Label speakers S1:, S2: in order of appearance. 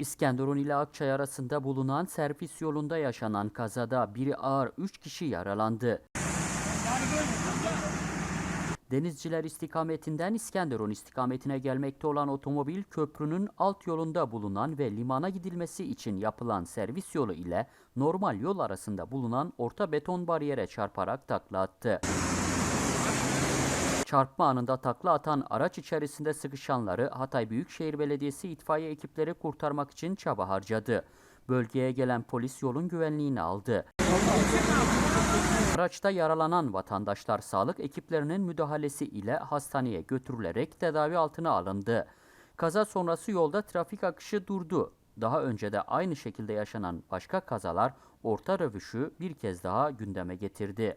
S1: İskenderun ile Akçay arasında bulunan servis yolunda yaşanan kazada biri ağır 3 kişi yaralandı. Denizciler istikametinden İskenderun istikametine gelmekte olan otomobil köprünün alt yolunda bulunan ve limana gidilmesi için yapılan servis yolu ile normal yol arasında bulunan orta beton bariyere çarparak takla attı. Çarpma anında takla atan araç içerisinde sıkışanları Hatay Büyükşehir Belediyesi itfaiye ekipleri kurtarmak için çaba harcadı. Bölgeye gelen polis yolun güvenliğini aldı. Araçta yaralanan vatandaşlar sağlık ekiplerinin müdahalesi ile hastaneye götürülerek tedavi altına alındı. Kaza sonrası yolda trafik akışı durdu. Daha önce de aynı şekilde yaşanan başka kazalar orta rövüşü bir kez daha gündeme getirdi.